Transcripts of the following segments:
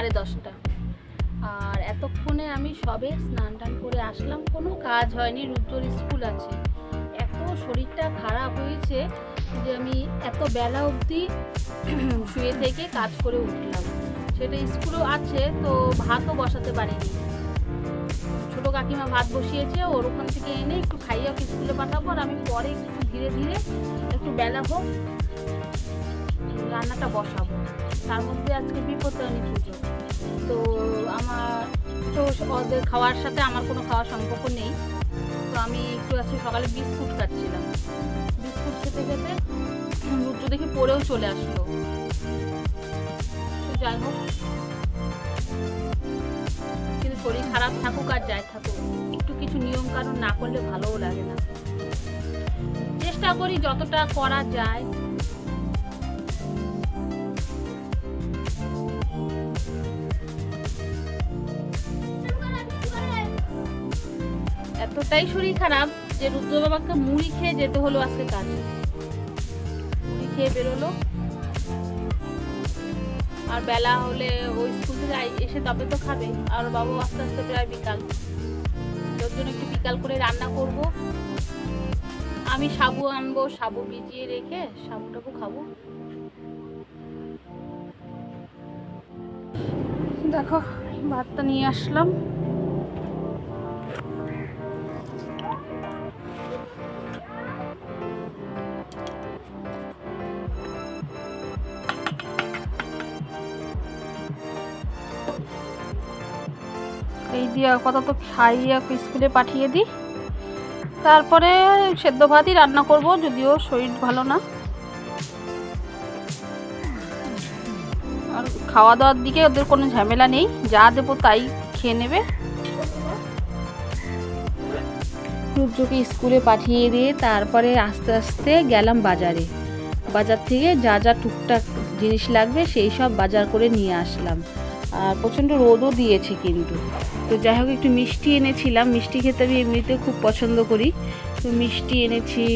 সাড়ে দশটা। আর এতক্ষণে আমি সবে স্নান টান করে আসলাম, কোনো কাজ হয়নি, রুদ্রর স্কুল আছে। এত শরীরটা খারাপ হয়েছে যে আমি এত বেলা অবধি শুয়ে থেকে কাজ করে উঠলাম। সেটা স্কুলও আছে, তো ভাতও বসাতে পারিনি। ছোট কাকিমা ভাত বসিয়েছে, ওর ওখান থেকে এনে একটু খাইয়ে স্কুলে পাঠাবো, আর আমি পরে একটু ধীরে ধীরে একটু বেলা হোক। রান্নাটা বসাবো। তার মধ্যে আজকে বিপত্তায়নী পুজো। তো আমার, তো ওদের খাওয়ার সাথে আমার কোনো খাওয়ার সম্পর্ক নেই। তো আমি একটু আজকে সকালে বিস্কুট খাচ্ছিলাম। বিস্কুট খেতে খেতে রুদ্র দেখে পড়েও চলে আসলো। তো যাই হোক। কিন্তু শরীর খারাপ থাকুক আর যাই থাকুক, একটু কিছু নিয়ম কানুন না করলে ভালোও লাগে না। চেষ্টা করি যতটা করা যায়। এতটাই শরীর খারাপ যে রুদ্র বাবাকে মুড়ি খেয়ে যেতে হলো আজকে কাজে। মুড়ি খেয়ে বেরোলো। আর বেলা হলে ওই স্কুল থেকে এসে তবে তো খাবে। আর বাবু আস্তে আস্তে প্রায় বিকাল। ওর জন্য একটু বিকাল করে রান্না করব। আমি সাবু আনব, সাবু ভিজিয়ে রেখে সাবু টাবু খাব। দেখো, ভাতটা নিয়ে আসলাম। এই দিয়ে আপাতত খাইয়ে ওকে স্কুলে পাঠিয়ে দিই তারপরে সেদ্ধ ভাতই রান্না করব, যদিও শরীর ভালো না। আর খাওয়া দাওয়ার দিকে ওদের কোনো ঝামেলা নেই, যা দেবো তাই খেয়ে নেবে। সূর্যকে স্কুলে পাঠিয়ে দিয়ে তারপরে আস্তে আস্তে গেলাম বাজারে। বাজার থেকে যা যা টুকটাক জিনিস লাগবে সেই সব বাজার করে নিয়ে আসলাম। আর প্রচণ্ড রোদও দিয়েছে কিন্তু। তো যাই হোক, একটু মিষ্টি এনেছিলাম। মিষ্টি খেতে আমি এমনিতে খুব পছন্দ করি। তো মিষ্টি এনেছি,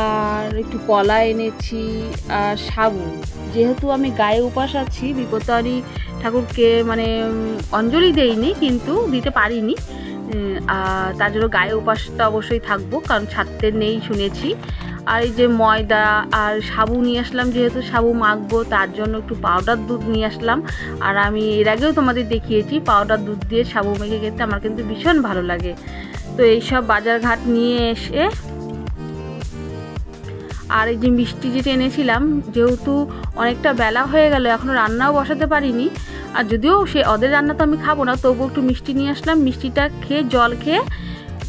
আর একটু কলা এনেছি, আর সাবু। যেহেতু আমি গায়ে উপাস আছি বিপত্তারি ঠাকুরকে মানে অঞ্জলি দেইনি, কিন্তু দিতে পারিনি। আর তার জন্য গায়ে উপাসটা অবশ্যই থাকব, কারণ ছাড়তে নেই শুনেছি। আর এই যে ময়দা আর সাবু নিয়ে আসলাম, যেহেতু সাবু মাখবো, তার জন্য একটু পাউডার দুধ নিয়ে আসলাম। আর আমি এর আগেও তোমাদের দেখিয়েছি পাউডার দুধ দিয়ে সাবু মেখে খেতে আমার কিন্তু ভীষণ ভালো লাগে। তো এইসব বাজারঘাট নিয়ে এসে আর এই যে মিষ্টি যেটা এনেছিলাম, যেহেতু অনেকটা বেলা হয়ে গেল এখনও রান্নাও বসাতে পারিনি। আর যদিও সে, ওদের রান্না তো আমি খাব না, তবুও একটু মিষ্টি নিয়ে আসলাম। মিষ্টিটা খেয়ে, জল খেয়ে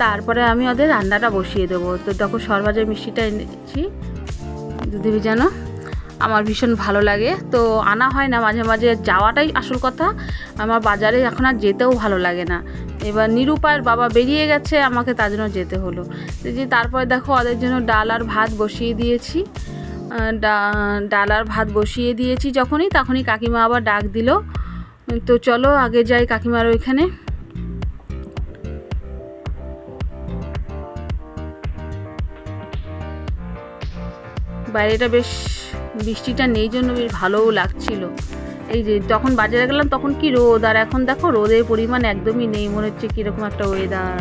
তারপরে আমি ওদের রান্নাটা বসিয়ে দেবো। তো দেখো সরবাজার মিষ্টিটা এনেছি। দুধে জানো, আমার ভীষণ ভালো লাগে। তো আনা হয় না, মাঝে মাঝে যাওয়াটাই আসল কথা। আমার বাজারে এখন আর যেতেও ভালো লাগে না। এবার নিরুপায়ের বাবা বেরিয়ে গেছে, আমাকে তার জন্য যেতে হলো। যে তারপরে দেখো ওদের জন্য ডাল আর ভাত বসিয়ে দিয়েছি। ডাল আর ভাত বসিয়ে দিয়েছি যখনই, তখনই কাকিমা আবার ডাক দিল। তো চলো আগে যাই কাকিমার ওইখানে। বাইরেটা বেশ বৃষ্টিটা নেই জন্য বেশ ভালোও লাগছিল। এই যে তখন বাজারে গেলাম তখন কি রোদ? আর এখন দেখো রোদের পরিমাণ একদমই নেই, মনে হচ্ছে কীরকম একটা ওয়েদার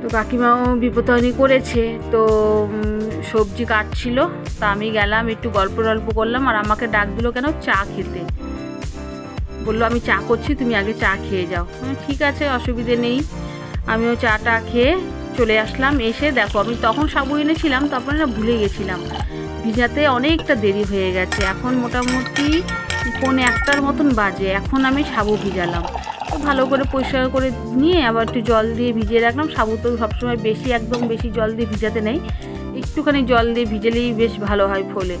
তো কাকিমাও বিপদানি করেছে, তো সবজি কাটছিল, তা আমি গেলাম, একটু গল্প টল্প করলাম, আর আমাকে ডাক দিল কেন চা খেতে। বলল, আমি চা করছি, তুমি আগে চা খেয়ে যাও। ঠিক আছে, অসুবিধে নেই। আমিও চাটা খেয়ে চলে আসলাম, এসে দেখো আমি তখন সাবু এনেছিলাম তখন না ভুলে গেছিলাম। ভিজাতে অনেকটা দেরি হয়ে গেছে, এখন মোটামুটি পৌনে একটার মতন বাজে, এখন আমি সাবু ভিজালাম। তো ভালো করে পরিষ্কার করে নিয়ে আবার একটু জল দিয়ে ভিজিয়ে রাখলাম। সাবু তো সবসময় বেশি, একদম বেশি জল দিয়ে ভিজাতে নেই। একটুখানি জল দিয়ে ভিজেলেই বেশ ভালো হয় ফোলে।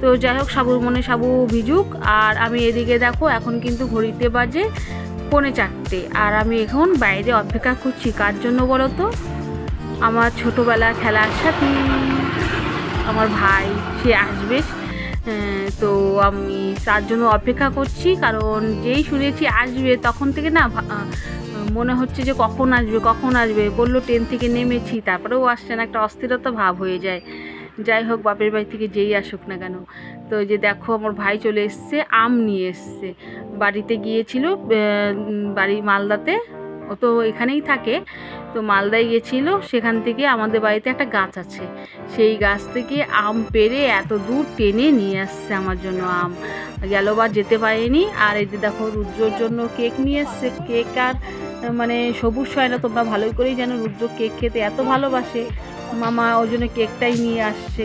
তো যাই হোক, সাবুর মনে সাবু ভিজুক, আর আমি এদিকে দেখো, এখন কিন্তু ঘড়িতে বাজে পৌনে চারটে, আর আমি এখন বাইরে অপেক্ষা করছি। কার জন্য বলো তো? আমার ছোটোবেলার খেলার সাথী আমার ভাই, সে আসবে। তো আমি তার জন্য অপেক্ষা করছি, কারণ যেই শুনেছি আসবে, তখন থেকে না মনে হচ্ছে যে কখন আসবে কখন আসবে। বলল ট্রেন থেকে নেমেছি, তারপরেও আসছে না, একটা অস্থিরতা ভাব হয়ে যায়। যাই হোক, বাপের বাড়ি থেকে যেই আসুক না কেন। তো যে দেখো, আমার ভাই চলে এসছে, আম নিয়ে এসছে। বাড়িতে গিয়েছিল বাড়ি মালদাতে। ও তো এখানেই থাকে। তো মালদায় গিয়েছিল সেখান থেকে আমাদের বাড়িতে একটা গাছ আছে। সেই গাছ থেকে আম পেড়ে এত দূর টেনে নিয়ে আসছে আমার জন্য আম। গেলবার যেতে পারিনি। আর এই যে দেখো রুদ্রর জন্য কেক নিয়ে এসছে। কেক আর মানে সবুজ হয় না তোমরা ভালোই করেই জানো, রুদ্র কেক খেতে এত ভালোবাসে। মামা ওই জন্য কেকটাই নিয়ে আসছে।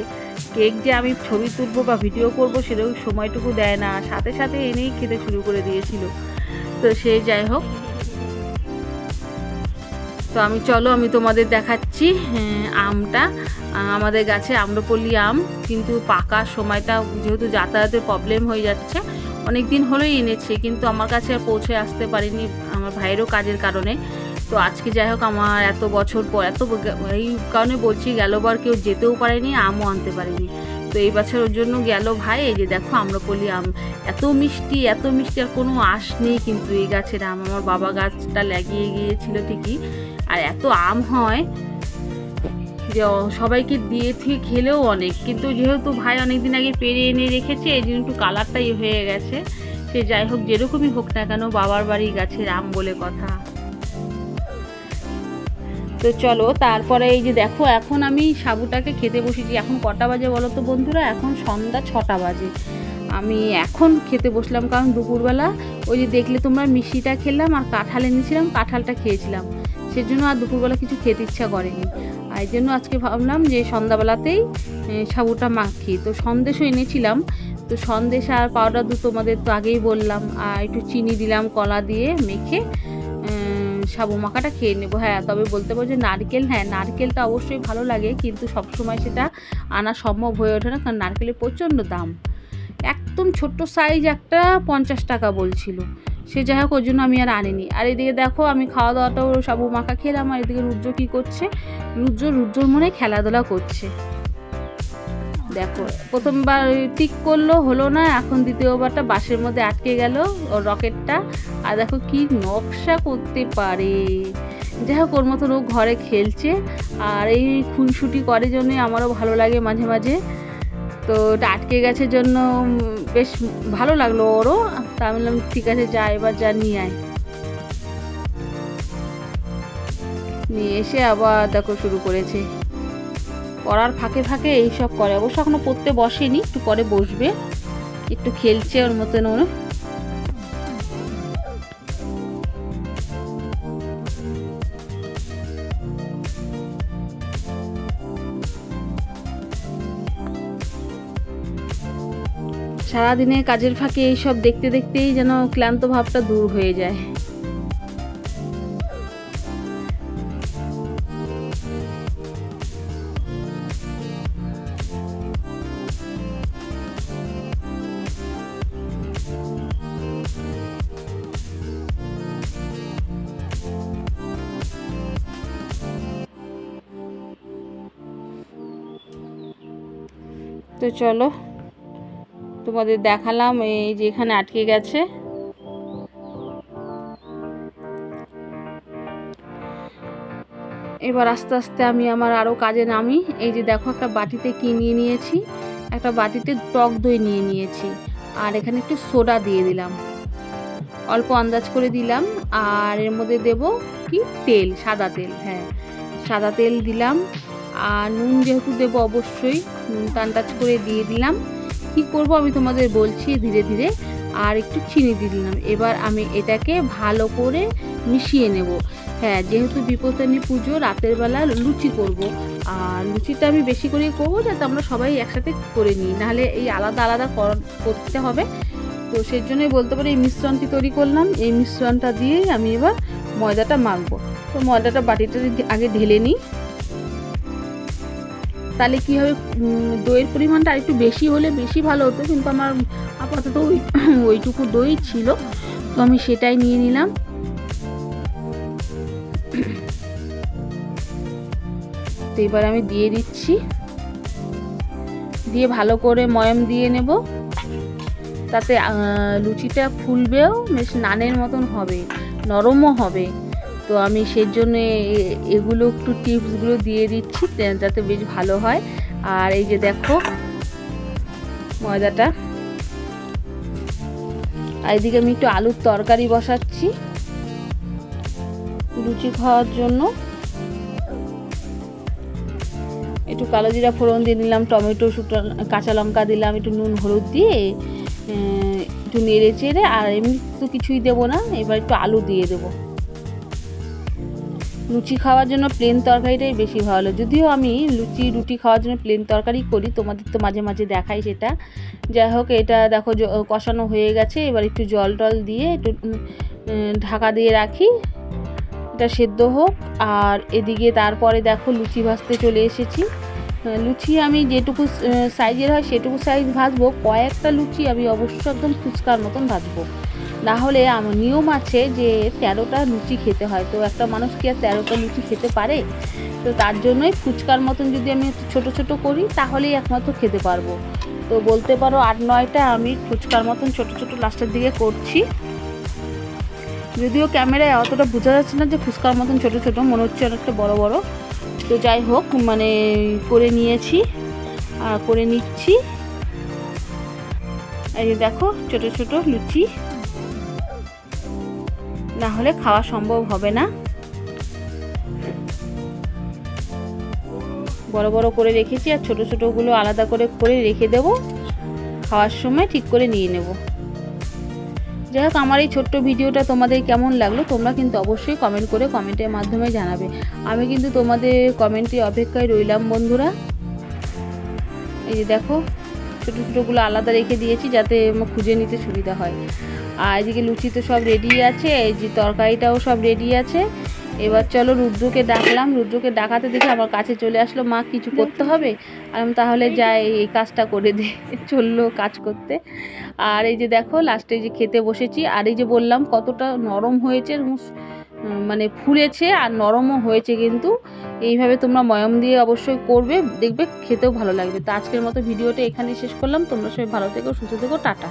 কেক যে আমি ছবি তুলবো বা ভিডিও করব সেরকম সময়টুকু দেয় না। সাথে সাথে এনেই খেতে শুরু করে দিয়েছিল। তো সে যাই হোক তো আমি চলো আমি তোমাদের দেখাচ্ছি হ্যাঁ, আমটা। আমাদের গাছে আম্রপল্লী আম কিন্তু পাকার সময়টা যেহেতু যাতায়াতের প্রবলেম হয়ে যাচ্ছে অনেক দিন হলেই এনেছে কিন্তু আমার কাছে আর পৌঁছে আসতে পারিনি আমার ভাইয়েরও কাজের কারণে। তো আজকে যাই হোক আমার এত বছর পর এত এই কারণে বলছি গেলবার কেউ যেতেও পারেনি আমও আনতে পারেনি। তো এই বছর ওর জন্য গেল ভাই, এই যে দেখো আম্রপল্লী আম, এত মিষ্টি এত মিষ্টি আর কোনো আঁশ নেই কিন্তু এই গাছের আম, আমার বাবা গাছটা লাগিয়ে গিয়েছিল ঠিকই, আর এত আম হয় যে সবাইকে দিয়ে ঠিক খেলেও অনেক, কিন্তু যেহেতু ভাই অনেক দিন আগে পেরে এনে রেখেছে, এই জন্য একটু কালারটাই হয়ে গেছে, সে যাই হোক যেরকমই হোক না কেন বাবার বাড়ি গাছের আম বলে কথা। তো চলো, তারপরে এই যে দেখো, এখন আমি সাবুটাকে খেতে বসেছি। এখন কটা বাজে বলো তো বন্ধুরা? এখন সন্ধ্যা ছটা বাজে। আমি এখন খেতে বসলাম, কারণ দুপুরবেলা ওই যে দেখলে তোমরা মিষ্টিটা খেলাম আর কাঁঠাল এনেছিলাম, কাঁঠালটা খেয়েছিলাম। সেজন্য আর দুপুরবেলা কিছু খেতে ইচ্ছা করেনি। আর এই জন্য আজকে ভাবলাম যে সন্ধ্যাবেলাতেই সাবুটা মাখি। তো সন্দেশও এনেছিলাম। তো সন্দেশ আর পাউডার দুধ তোমাদের তো আগেই বললাম। আর একটু চিনি দিলাম, কলা দিয়ে মেখে সাবু মাখাটা খেয়ে নেব। হ্যাঁ তবে বলতে পারো যে নারকেল হ্যাঁ নারকেলটা অবশ্যই ভালো লাগে, কিন্তু সবসময় সেটা আনা সম্ভব হয়ে ওঠে না, কারণ নারকেলের প্রচণ্ড দাম। একদম ছোট্ট সাইজ একটা পঞ্চাশ টাকা বলছিল। সে যাই হোক, ওর জন্য আমি আর আনিনি। আর এদিকে দেখো, আমি খাওয়া দাওয়াটাও সাবু মাখা খেলাম, আর এদিকে রুদ্র কী করছে? রুদ্র, রুদ্রর মনে খেলাধুলা করছে। দেখো, প্রথমবার টিক করল, হলো না, এখন দ্বিতীয়বারটা বাসের মধ্যে আটকে গেল রকেটটা। আর দেখো কি নকশা করতে পারে। যাই হোক, ওর মতন ও ঘরে খেলছে। আর এই খুনসুটি করে জন্যই আমারও ভালো লাগে মাঝে মাঝে। তো ওটা আটকে গেছে জন্য বেশ ভালো লাগল ওরও। তা বললাম, ঠিক আছে, যা, এবার যা, নিয়ে আয়। নিয়ে এসে আবার দেখো শুরু করেছে। পড়ার ফাঁকে ফাঁকে এইসব করে। অবশ্য এখনও পড়তে বসেনি, একটু পরে বসবে। একটু খেলছে ওর মতন ওর। সারাদিনে কাজের ফাঁকে এইসব দেখতে দেখতেই যেন ক্লান্ত ভাবটা দূর হয়ে যায়। তো চলো, তোমাদের দেখালাম এই যে এখানে আটকে গেছে। এবার আস্তে আস্তে আমি আমার আরও কাজে নামি। এই যে দেখো একটা বাটিতে কি নিয়ে নিয়েছি? একটা বাটিতে টক দই নিয়ে নিয়েছি। আর এখানে একটু সোডা দিয়ে দিলাম। অল্প আন্দাজ করে দিলাম। আর এর মধ্যে দেব কি? তেল, সাদা তেল হ্যাঁ। সাদা তেল দিলাম। আর নুন যেহেতু দেবো অবশ্যই, নুন টানটাচ করে দিয়ে দিলাম। কি করব আমি তোমাদের বলছি ধীরে ধীরে, আর একটু চিনি দিয়ে দিলাম। এবার আমি এটাকে ভালো করে মিশিয়ে নেব। হ্যাঁ যেহেতু বিপত্তানি পুজো, রাতের বেলা লুচি করব। আর লুচিটা আমি বেশি করে করব যাতে আমরা সবাই একসাথে করে নিই। নাহলে এই আলাদা আলাদা কর- করতে হবে। তো সেই জন্যই বলতে পারি এই মিশ্রণটি তৈরি করলাম। এই মিশ্রণটা দিয়েই আমি এবার ময়দাটা মাখবো। তো ময়দাটা বাটিটা আগে ঢেলে নিই। তাহলে কী হবে? দইয়ের পরিমাণটা একটু বেশি হলে বেশি ভালো হতো, কিন্তু আমার আপাতত ওই, ওইটুকু দই ছিল। তো আমি সেটাই নিয়ে নিলাম। তো এবার আমি দিয়ে দিচ্ছি। দিয়ে ভালো করে ময়ম দিয়ে নেব। তাতে লুচিটা ফুলবেও, বেশ নানের মতন হবে, নরমও হবে। তো আমি সেই জন্য এগুলো একটু টিপসগুলো দিয়ে দিচ্ছি যাতে বেশ ভালো হয়। আর এই যে দেখো, ময়দাটা। আর এদিকে আমি একটু আলুর তরকারি বসাচ্ছি, লুচি খাওয়ার জন্য। একটু কালো জিরা ফোড়ন দিয়ে নিলাম, টমেটো, শুকনো কাঁচা লঙ্কা দিলাম, একটু নুন, হলুদ দিয়ে একটু নেড়ে চেড়ে, আর এমনি তো কিছুই দেবো না, এবার একটু আলু দিয়ে দেবো। লুচি খাওয়ার জন্য প্লেন তরকারিটাই বেশি ভালো যদিও আমি লুচি, রুটি খাওয়ার জন্য প্লেন তরকারি করি, তোমাদের তো মাঝে মাঝে দেখাই সেটা। যাই হোক, এটা দেখো কষানো হয়ে গেছে, এবার একটু জল টল দিয়ে একটু ঢাকা দিয়ে রাখি। এটা সেদ্ধ হোক, আর এদিকে তারপরে দেখো লুচি ভাজতে চলে এসেছি। লুচি আমি যেটুকু সাইজের হয় সেটুকু সাইজ ভাজবো, কয়েকটা লুচি আমি অবশ্যই একদম ফুচকার মতন ভাজবো। না হলে নিয়ম আছে যে তেরোটা লুচি খেতে হয়। তো একটা মানুষ কি আর তেরোটা লুচি খেতে পারে? তো তার জন্যই ফুচকার মতন যদি আমি ছোটো ছোটো করি, তাহলেই একমাত্র খেতে পারব। তো বলতে পারো আট নয়টা আমি ফুচকার মতন ছোটো ছোটো লাস্টের দিকে করছি। যদিও ক্যামেরায় অতটা বোঝা যাচ্ছে না যে ফুচকার মতন ছোটো ছোটো, মনে হচ্ছে অনেকটা বড় বড়। তো যাই হোক মানে করে নিয়েছি আর করে নিচ্ছি। এই দেখো, ছোট ছোট লুচি। না হলে খাওয়া সম্ভব হবে না। বড় বড় করে রেখেছি আর ছোট ছোটোগুলো আলাদা করে করে রেখে দেবো। খাওয়ার সময় ঠিক করে নিয়ে নেব। যাই হোক, আমার এই ছোট্ট ভিডিওটা তোমাদের কেমন লাগল তোমরা কিন্তু অবশ্যই কমেন্ট করে কমেন্টের মাধ্যমে জানাবে। আমি কিন্তু তোমাদের কমেন্টে অপেক্ষায় রইলাম বন্ধুরা। এই যে দেখো ছোটো ছোটোগুলো আলাদা রেখে দিয়েছি যাতে খুঁজে নিতে সুবিধা হয়। আর এদিকে লুচি তো সব রেডি আছে, এই যে তরকারিটাও সব রেডি আছে। এবার চলো রুদ্রকে ডাকলাম, রুদ্রকে ডাকাতে দেখে আমার কাছে চলে আসলো, মা, কিছু করতে হবে? আর তাহলে যাই, এই কাজটা করে দে। চলল কাজ করতে। আর এই যে দেখো লাস্টে যে খেতে বসেছি, আর এই যে বললাম, কতটা নরম হয়েছে মানে ফুলেছে আর নরমও হয়েছে কিন্তু। এইভাবে তোমরা ময়ম দিয়ে অবশ্যই করবে, দেখবে খেতেও ভালো লাগবে। তো আজকের মতো ভিডিওটা এখানেই শেষ করলাম। তোমরা সবাই ভালো থেকো, সুস্থ থেকো, টাটা।